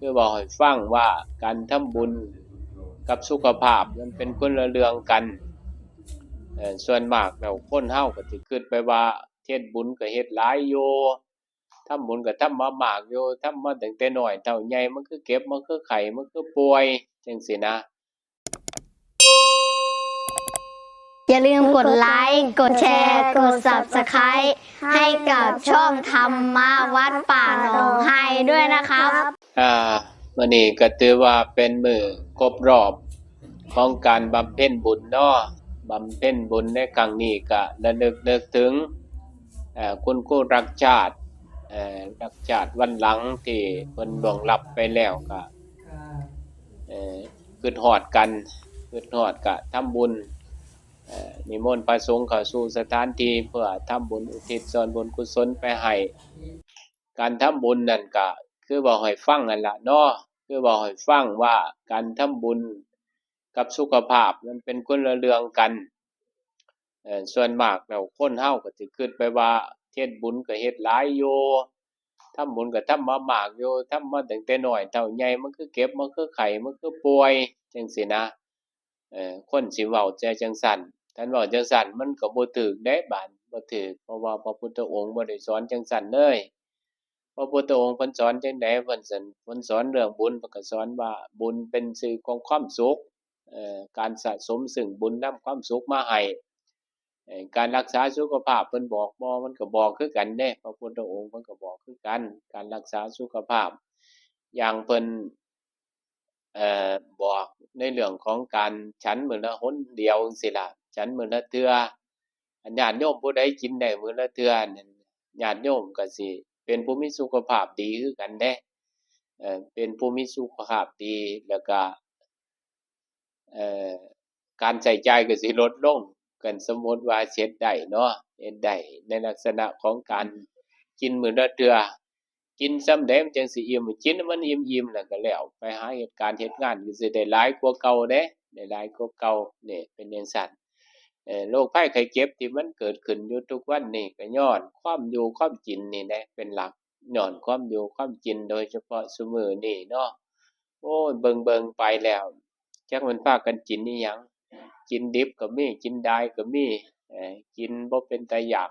คือบอกให้ฟังว่าการทำบุญกับสุขภาพมันเป็นคนละเรื่องกันส่วนมากแล้วคนเฮาก็สิคิดไปว่าเฮ็ดบุญก็เฮ็ดหลายอยู่ทำบุญก็ทำมามากอยู่ทำมาตั้งแต่น้อยเท่าใหญ่มันคือเก็บมันคือไข้มันคือป่วยจังซี่นะ อย่าลืมกดไลค์กดแชร์ กด Subscribe ให้กับช่องธรรมะวัดป่าหนองไฮด้วยนะครับ อ่ามื้อนี้ก็ถือว่าเป็นมือครบรอบของการบำเพ็ญบุญเนาะบำเพ็ญบุญในครั้งนี้ก็ระลึกนึกถึงคุณครูรักชาติรักชาติวันหลังที่เพิ่นล่วงลับไปแล้วก็เอ่อคิดฮอดกันคิดฮอดก็ทำบุญเอ่อนิมนต์พระสงฆ์เข้าสู่สถานที่เพื่อทำบุญอุทิศส่วนบุญกุศลไปให้การทำบุญนั่นก็ คือบอกให้ฟังนั่นละเนาะคือบอกให้ฟังว่าการทำบุญกับสุขภาพมันเป็นคนละเรื่องกันส่วนมากแล้วคนเฮาก็สิคิดไปว่าเฮ็ดบุญก็เฮ็ดหลายอยู่ทำบุญก็ทำมามากอยู่ทำมาตั้งแต่น้อยเท่าใหญ่มันคือเก็บมันคือไข้มันคือป่วยจังซี่นะเออคนสิเว้าใจจังซั่นท่านเว้าจังซั่นมันก็บ่ถูกเด้บาดบ่ถูกเพราะว่าพระพุทธองค์บ่ได้สอนจังซั่นเลย พระพุทธองค์เพิ่นสอนจังไดเพิ่นสอนเพิ่นสอนเรื่องบุญเพิ่นก็สอนว่าบุญเป็นสื่อของความสุขเอ่อการสะสมซึ่งบุญนำความสุขมาให้การรักษาสุขภาพเพิ่นบอกบ่มันก็บอกคือกันเด้พระพุทธองค์เพิ่นก็บอกคือกัน การรักษาสุขภาพ อย่างเพิ่นเอ่อบอกในเรื่องของการฉันมื้อละหนเดียวจังซี่ล่ะฉันมื้อละเทื่ออญาติโยมผู้ใดกินได้มื้อละเทื่อนั่นญาติโยมก็สิ เป็นผู้มีสุขภาพดีคือกันเด้เอ่อเป็นผู้มีสุขภาพดีแล้วก็เอ่อการใช้จ่ายก็สิลดลงกันสมมุติว่าเฮ็ดได้เนาะเฮ็ดได้ในลักษณะของการกินมื้อละเทื่อกินส่ำใดมันจังสิอิ่มกินให้มันอิ่มๆแล้วก็แล้ว ไปหาเหตุการณ์เฮ็ดงานก็สิได้หลายกว่าเก่าเด้ได้หลายกว่าเก่านี่เป็นจังซั่นเอ่อ โรคภัยไข้เจ็บที่มันเกิดขึ้นอยู่ทุกวันนี้ก็ย้อนความอยู่ความกินนี่แหละเป็นหลักย้อนความอยู่ความกินโดยเฉพาะซุมื้อนี้เนาะโอ้ยเบิ่งไปแล้วจักมันพากันกินอิหยังกินดิบก็มีกินไดายก็มีเอ่อกินบ่เป็นตาอยาก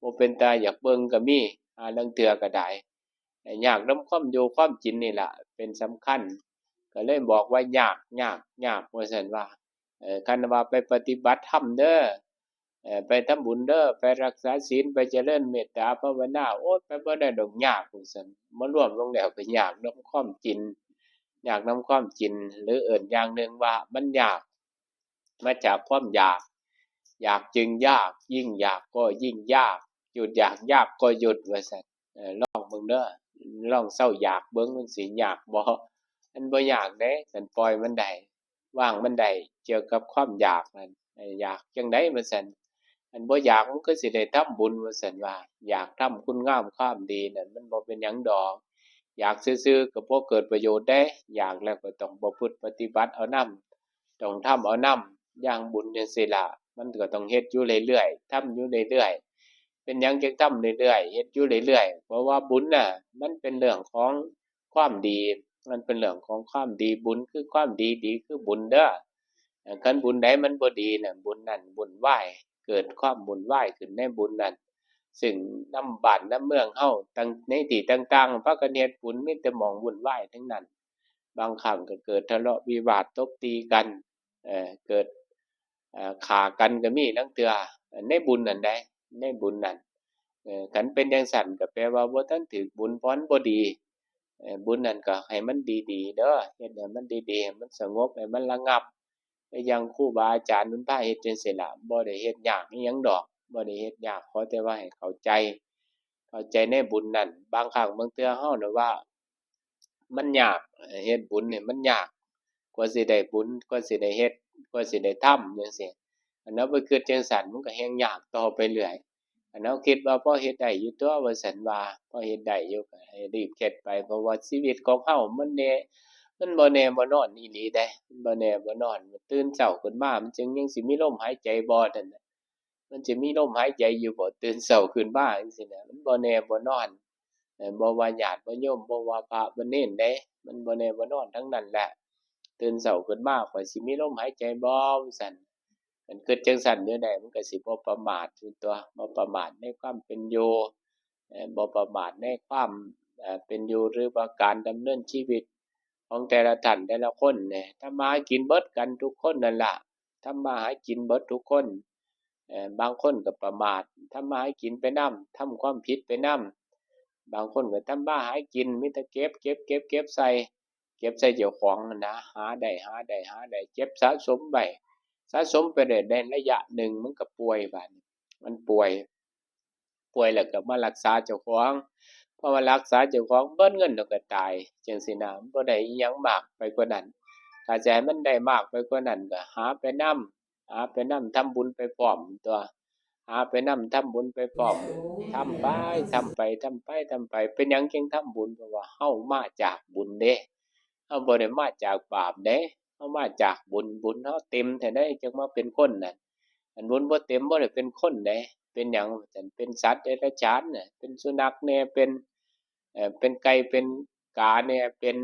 บ่เป็นตาอยากเบิ่งก็มีหาลางเทื่อก็ได้อยากนำความอยู่ความกินนี่แหละเป็นสำคัญ ก็เลยบอกว่ายากยากยากว่าซั่นว่า คันว่าไปปฏิบัติธรรมเด้อไปทำบุญเด้อไปรักษาศีลไปเจริญเมตตาภาวนาโอ๊ยไปบ่ได้ดอกยากว่าซั่นมารวมลงแล้วก็ยากน้ำความจริงยากน้ำความจริงหรือเอิ้นอย่างหนึ่งว่ามันยาก มาจากความอยาก อยากจึงยาก ยิ่งอยากก็ยิ่งยาก หยุดอยากยากก็หยุดว่าซั่นลองเบิ่งเด้อลองเซาอยากเบิ่งมันสิยากบ่มันบ่อยากเด้คันปล่อยมันได้ ว่างมันได้เกี่ยวกับความอยากนั่นอยากจังไดว่าซั่นอันบ่อยากมันก็สิได้ทำบุญว่าซั่นว่า อยากทำคุณงามความดีนั่นมันบ่เป็นหยังดอกอยากซื่อๆก็บ่เกิดประโยชน์เด้ อยากแล้วก็ต้องประพฤติปฏิบัติเอานำต้องทำเอานำอย่างบุญจังซี่ล่ะมันก็ต้องเฮ็ดอยู่เรื่อยๆทำอยู่เรื่อยๆเป็นหยังจึงทำเรื่อยๆเฮ็ดอยู่เรื่อยๆเพราะว่าบุญน่ะมันเป็นเรื่องของความดี มันเป็นเรื่องของความดีบุญคือความดีดีคือบุญเด้อคันบุญใดมันบ่ดีน่ะบุญนั้นบุญวายเกิดความบุญวายขึ้นในบุญนั้นซึ่งน้ำบานนำเมืองเฮาตั้งในที่ต่างๆพากันเฮ็ดบุญมีแต่หม้องวุ่นวทั้งนั้น บางครั้งก็เกิดทะเลาะวิวาทตบตีกันเออเกิดเอ่อฆ่ากันก็มีลางเทื่อเอ่อในบุญนั่นใดในบุญนั้นเออขันเป็นจังซั้นก็แปลว่าบ่ทันถึกบุญพราะมันบ่ดี บุญนั่นก็ให้มันดีๆเด้อเฮ็ดให้มันดีๆให้มันสงบให้มันระงับไปยังครูบาอาจารย์เพิ่นพาเฮ็ดจังซี่ล่ะบ่ได้เฮ็ดยากยังดอกบ่ได้เฮ็ดยากขอแต่ว่าให้เข้าใจ เข้าใจในบุญนั้นบางครั้งบางเทื่อเฮาน่ะว่า มันยากเฮ็ดบุญนี่มันยาก กว่าสิได้บุญกว่าสิได้เฮ็ดกว่าสิได้ทำจังซี่อันนั้นไปคิดจังซั่นมันก็แฮงยากต่อไปเรื่อย อันเราคิดว่าพอเฮ็ดได้อยู่ตัวว่าซั่นว่าพอเฮ็ดได้อยู่รีบเฮ็ดไปเพราะว่าชีวิตของเฮามันแน่มันบ่แน่บ่นอนอีหลีเด้มันบ่แน่บ่นอนตื่นเช้าขึ้นมามันจึงยังสิมีลมหายใจบ่นั่นน่ะมันสิมีลมหายใจอยู่บ่ตื่นเช้าขึ้นมาจังซี่น่ะมันบ่แน่บ่นอนอ่อบ่ว่าญาติบ่โยมบ่ว่าพระบ่เณรเด้มันบ่แน่บ่นอนทั้งนั้นแหละตื่นเช้าขึ้นมาข้อยสิมีลมหายใจบ่ซั่น คันคิดจังซั่นอยู่ได้มันก็สิบ่ประมาทอยู่ตัวบ่ประมาทในความเป็นอยู่เอ่อบ่ประมาทในความเป็นอยู่หรือว่าการดำเนินชีวิตของแต่ละท่านแต่ละคนเนี่ยทำมาหากินเบิดกันทุกคนนั่นล่ะทำมาหากินเบิดทุกคนบางคนก็ประมาททำมาหากินไปนำทำความผิดไปนำบางคนก็ทำมาหากินมีแต่เก็บเก็บเก็บเก็บใส่เก็บใส่เจ้าของนั่นะหาได้หาได้หาได้เก็บสะสมไว้ สะสมไปได้ได้ระยะหนึ่งมันก็ป่วยบานมันป่วย ป่วยแล้วก็มารักษาเจ้าของพอมารักษาเจ้าของเบิดเงินแล้วก็ตายจังซี่นะมันบ่ได้ยังมากไปกว่านั้นถ้าให้มันได้มากไปกว่านั้นก็หาไปนำหาไปนำทำบุญไปพร้อมตัวหาไปนำทำบุญไปพร้อมทำไปทำไปทำไปทำไป เป็นยังจึงทำบุญเพราะว่าเฮามาจากบุญเด้เฮาบ่ได้มาจากบาปเด้ เฮามาจากบุญบุญเฮาเต็มแท้ได้จึงมาเป็นคนน่ะอันบุญบ่เต็มบ่ได้เป็นคนเด้เป็นหยังเป็นสัตว์เดรัจฉานน่ะเป็นสุนัขแหน่ยเป็นเอ่อเป็นไก่เป็นกาแหน่ยเป็น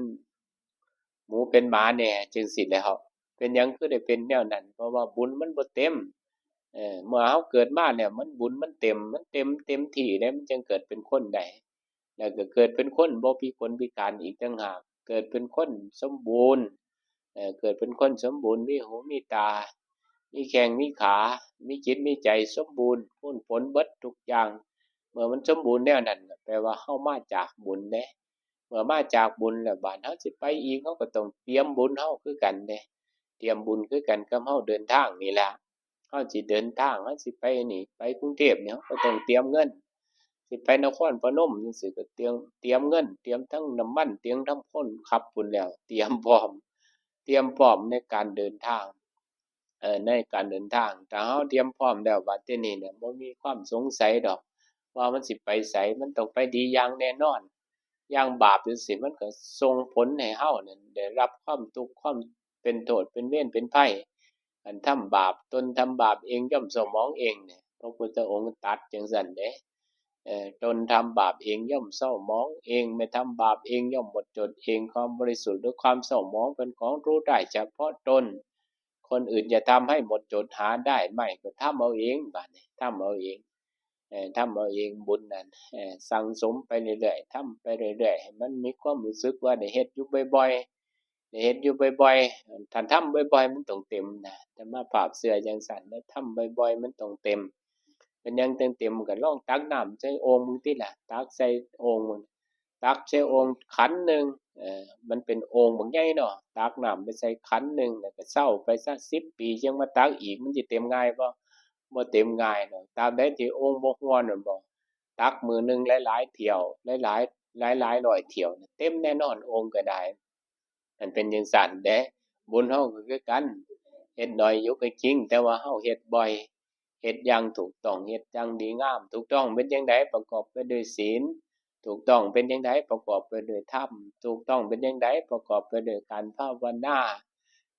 หมูเป็นหมาแหน่ยจังซี้แหล้ว เป็นหยังคือได้เป็นแนวนั้น เพราะว่าบุญมันบ่เต็มเออเมื่อเราเกิดมาเนี่ยมันบุญมันเต็มมันเต็มเต็มที่แล้วมันจึงเกิดเป็นคนได้แล้วก็เกิดเป็นคนบ่พิกลพิการอีกต่างหากเกิดเป็นคนสมบูรณ์ เกิดเป็นคนสมบูรณ์มีหูมีตา มีแขงมีขา มีจิตมีใจสมบูรณ์พ้นผลเบิดทุกอย่าง เมื่อมันสมบูรณ์แนวนั้นแปลว่าเฮามาจากบุญเด้เมื่อมาจากบุญแล้วบาดเฮาสิไปอีกเฮาก็ต้องเตรียมบุญเฮาคือกันเด้เตรียมบุญคือกันกับเฮาเดินทางนี่แหละเฮาสิเดินทางเฮาสิไปนี่ ไปกรุงเทพเนี่ยเราก็ต้องเตรียมเงิน สิไปนครพนมจังซี่ก็เตรียมเตรียมเงิน เตรียมทั้งน้ำมันเตรียมทั้งคนขับพู้นแล้ว เตรียมพร้อม เตรียมพร้อมในการเดินทางเอ่อในการเดินทางถ้าเฮาเตรียมพร้อมแล้วบัดทีนี้เนี่ยบ่มีความสงสัยดอก ว่ามันสิไปไสมันต้องไปดีอย่างแน่นอนอย่างบาปจังซี่มันก็ส่งผลให้เฮานั่นได้รับความทุกข์ความเป็นโทษเป็นเวรเป็นภัยอันทำบาปตนทำบาปเองย่อมเศร้าหมองเองเนี่ยพระพุทธองค์ตรัสจังซั่นเด้ ตนทำบาปเองย่อมเศร้ามองเองไม่ทำบาปเองย่อมหมดจดเองความบริสุทธิ์หรือความเศร้ามองเป็นของรู้ได้เฉพาะตน คนอื่นจะทำให้หมดจดหาได้ไม่ก็ทำเอาเองบานี้ทำเอาเองทำเอาเองบุญนั่นสั่งสมไปเรื่อยๆทำไปเรื่อยๆให้มันมีความรู้สึกว่าได้เฮ็ดอยู่บ่อยๆได้เฮ็ดอยู่บ่อยๆถ้าทำบ่อยๆ มันต้องเต็มนะแต่มาภาพเชื่อจังซั่นแล้วทำบ่อยๆ มันต้องเต็ม เป็นยังเต็มๆก็ลองตักน้ำใส่โอ่งมึงติล่ะตักใส่โอ่งมันตักใส่โอ่งขันหนึ่งเออมันเป็นโอ่งบักใหญ่เนาะตักน้ำไปใส่ขันหนึ่งแล้วก็เซาไปซะ10ปีจังมาตักอีกมันสิเต็มง่ายบ่บ่เต็มง่ายดอกตาบใดที่โอ่งบ่ฮ้อนนั่นบ่ตักมือหนึ่งหลายๆเที่ยวหลายๆหลายๆร้อยเที่ยวเต็มแน่นอนโอ่งก็ได้ มันเป็นจังซั่นเด้บุญเฮาก็คือกันเฮ็ดหน้อยอยู่ก็จริง แต่ว่าเฮาเฮ็ดบ่อย เฮ็ดอย่างถูกต้องเฮ็ดอย่างดีงาม ถูกต้องเป็นจังไดประกอบไปด้วยศีล ถูกต้องเป็นจังไดประกอบไปด้วยธรรมถูกต้องเป็นจังไดประกอบไปด้วยการภาวนา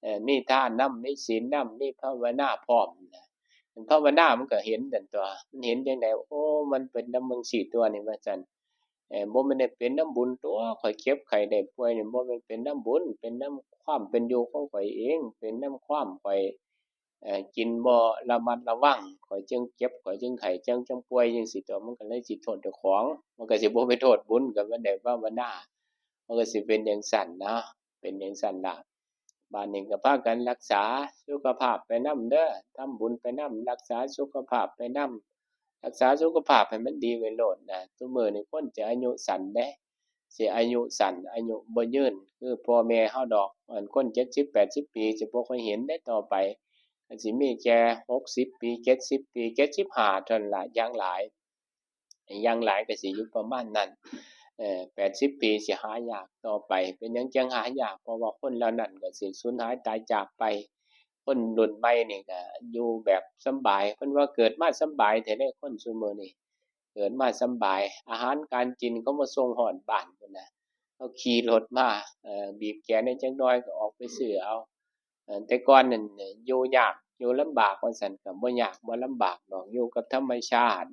เอ่อมีทานน้ำมีศีลนำมีภาวนาพร้อมนะอันภาวนามันก็เห็นนั่นตัว มันเห็นจังไดโอ้ มันเป็นน้ำมึงสี่ตัวนี่ว่าซั่นเอ่อบ่ม่นได้เป็นน้ำบุญตัวข้อยเจ็บไข้ได้ป่วยนี่บ่ม่นเป็นน้ำบุญ เป็นน้ำความเป็นอยู่ของข้อยเอง เป็นน้ำความข้อย กินบ่ระมัดระวังข้อยจึงเจ็บข้อยจึงไข้จึงจังป่วยจังซี่ตัวมันก็เลยสิโทษเจ้าของ มันก็สิบ่ไปโทษบุญก็บ่ได้ภาวนามันก็สิเป็นจังซั่นนะเป็นจังซั่นละบ้านหนี้ก็พากันรักษาสุขภาพไปนำเด้อทำบุญไปนำรักษาสุขภาพไปนำรักษาสุขภาพให้มันดีไว้โลดนะซุมื้อนี้คนจะอายุสั้นเด้สิอายุสั้นอายุบ่ยืนคือพ่อแม่เฮาดอกอันคน70 80ปีสิบ่ค่อยเห็นได้ต่อไป ก็สิมีแค่60ปี70ปี75เท่านั้นหล่ะอย่างหลายย่างหลายก็สิอยู่ประมาณนั้นเอ่อ80ปีสิหายากต่อไป เป็นยังจังหายากเพราะว่าคนเหล่านั้นก็สิสูญหายตายจากไป คนรุ่นใหม่นี่ก็อยู่แบบสบายเพิ่นว่าเกิดมาสบายแท้เด้คนซุมื้อนี้เกิดมาสบาย อาหารการกินก็มาส่งฮอดบ้านคนนะเขาขี่รถมาบีบแตรได้จักหน่อยก็ออกไปซื้อเอา แต่ก่อนนั้นอยู่ยากอยู่ลำบากว่าซั่นก็บ่ยากบ่ลำบากดอกอยู่กับธรรมชาติ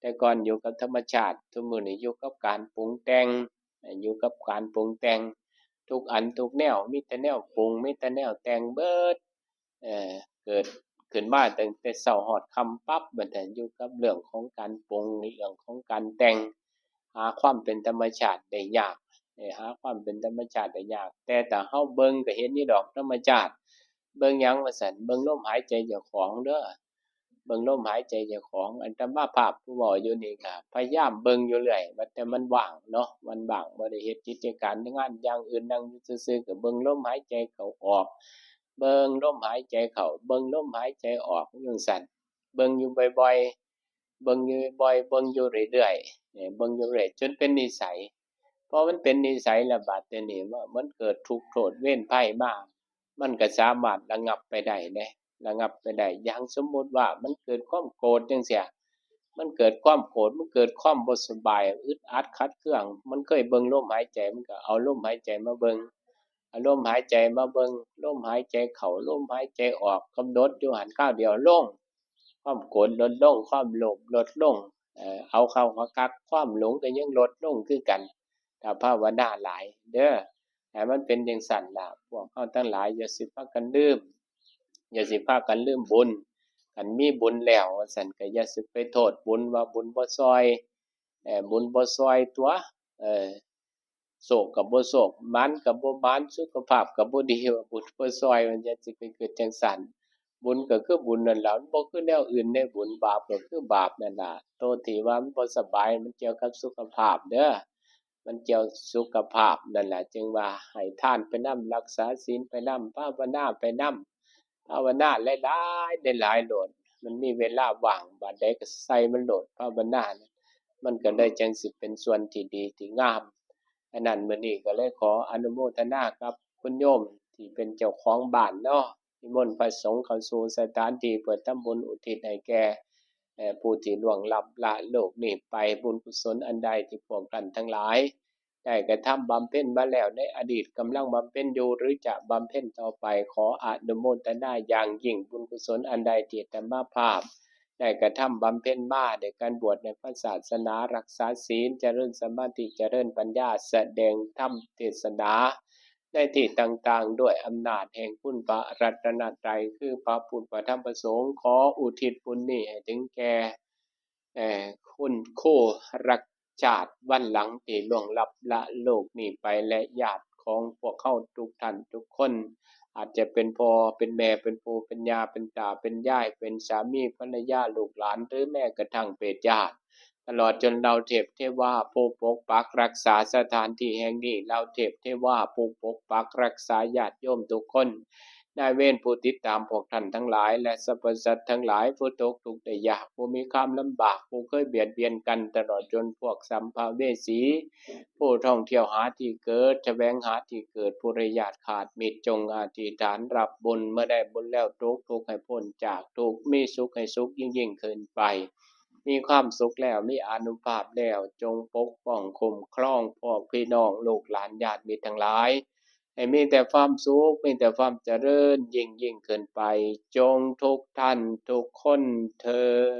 แต่ก่อนอยู่กับธรรมชาติ ทุกมือนี้อยู่กับการปรุงแต่งอยู่กับการปรุงแต่งทุกอันทุกแนวมีแต่แนวปรุงมีแต่แนวแต่งเบิดเออเกิดขึ้นมาตั้งแต่เช้าฮอดคำปั๊บบันั้นอยู่กับเรื่องของการปรุงเรื่องของการแต่งหาความเป็นธรรมชาติได้ยาก หาความเป็นธรรมชาติได้ยาก แต่ถ้าเฮาเบิ่งก็เห็นอยู่ดอกธรรมชาติ เบิ่งยังว่าซั่นเบิ่งลมหายใจเจ้าของเด้อเบิ่งลมหายใจเจ้าของ อัตมาภาพผู้เว้าอยู่นี่ก็พยายามเบิ่งอยู่เรื่อยแต่มันว่างเนาะมันว่างบ่ได้เฮ็ดกิจการงานอย่างอื่นนั่งซื่อๆก็เบิ่งลมหายใจเขาออก เบิ่งลมหายใจเขาเบิ่งลมหายใจออกอยู่จั่งซั้นเบิ่งอยู่บ่อยๆเบิ่งอยู่บ่อยๆเบิ่งอยู่เรื่อยๆเนี่ยเบิ่งอยู่เรื่อยจนเป็นนิสัย พอมันเป็นนิสัยแล้วบัดเดี๋ยวนี้ว่ามันเกิดทุกข์โทษเวรภัยมามันก็สามารถระงับไปได้เด้ระงับไปได้อย่างสมมติว่ามันเกิดความโกรธจังซี่มันเกิดความโกรธมันเกิดความบสบาย อึดอัดขัดเครื่อง มันเคยเบิ่งลมหายใจมันก็เอาลมหายใจมาเบิ่งเอาลมหายใจมาเบิ่งลมหายใจเข้าลมหายใจออกกำหนดอยู่หันข้าวเดียวลงความโกรธลดลงความโลภลดลงเอ่อเอาเข้ามากักความหลงก็ยังลดลงคือกัน ถ้าภาวนาหลายเด้อให้มันเป็นจังซั่นละพวกเฮาทั้งหลายอย่าสิพากันลืมอย่าสิพากันลืมบุญคันมีบุญแล้วว่าซั่นก็อย่าสิไปโทษบุญว่าบุญบ่ซอยเอ่อบุญบ่ซอยตัวเออโศกก็บ่โศกมันก็บ่หมันสุขภาพก็บ่ดีว่าบุญบ่ซอยมันจะสิไปเกิดจังซั่นบุญก็คือบุญนั่นล่ะมันบ่คือแนวอื่นในบุญบาปก็คือบาปนั่นล่ะโตที่ว่ามันบ่สบายมันเกี่ยวกับสุขภาพเด้อ มันเกี่ยวสุขภาพนั่นแหละ จึงว่าให้ท่านไปนำรักษาศีลไปนำภาวนาไปนำภาวนาหลายๆได้หลายโหลด มันมีเวลาว่างบาดใดก็ใส่มันโหลดภาวนานะมันก็เลยจังสิเป็นส่วนที่ดีที่งามอันนั้นมื้อนี้ก็เลยขออนุโมทนากับคุณโยมที่เป็นเจ้าของบ้านเนาะนิมนต์พระสงฆ์เข้าสู่สถานที่เพื่อทำบุญอุทิศให้แก่ ผู้ที่ล่วงลับละโลกนี้ไปบุญกุศลอันใดที่พวกท่านทั้งหลาย ได้กระทำบำเพ็ญมาแล้วในอดีตกำลังบำเพ็ญอยู่หรือจะบำเพ็ญต่อไปขออนุโมทนาอย่างยิ่งบุญกุศลอันใดที่อาตมภาพได้กระทำบำเพ็ญมาในการบวชในพระศาสนารักษาศีลเจริญสมาธิเจริญปัญญาแสดงธรรมเทศนา ในที่ต่างๆ ด้วยอำนาจแห่งคุณพระรัตนตรัยคือพระพุทธธรรมพระสงฆ์ขออุทิศบุญนี้ให้ถึงแก่คุณคู่รักชาติวันหลังที่ล่วงลับละโลกนี้ไปและญาติของพวกเข้าทุกท่านทุกคน อาจจะเป็นพ่อเป็นแม่เป็นปู่เป็นยาเป็นตาเป็นยายเป็นสามีภรรยาลูกหลานหรือแม้กระทั่งเปรตญาติต ลอดจนเราเทพเทว่าผู้ปกปักรักษาสถานที่แห่งนี้เราเทพเทว่าผู้ปกปักรักษาญาติโยมทุกคนนายเวรผู้ติดตามพวกท่านทั้งหลาย และสรรพสัตว์ทั้งหลายผู้ตกทุกข์ได้ยากผู้มีความลำบากผู้เคยเบียดเบียนกันตลอดจนพวกสัมภเวสี ผู้ท่องเที่ยวหาที่เกิดแสวงหาที่เกิดผู้ระยาดขาดมิตรจงอธิฐานรับบุญเมื่อได้บุญแล้วทุกทุกให้พ้นจากทุกมีสุขให้สุขยิ่งยิ่งขึ้นไป มีความสุขแล้วมีอนุภาพแล้วจงปกป้องคุ้มครองพ่อพี่น้องลูกหลานญาติมิตรทั้งหลายให้มีแต่ความสุขมีแต่ความเจริญยิ่งยิ่งขึ้นไป จงทุกท่านทุกคนเธอ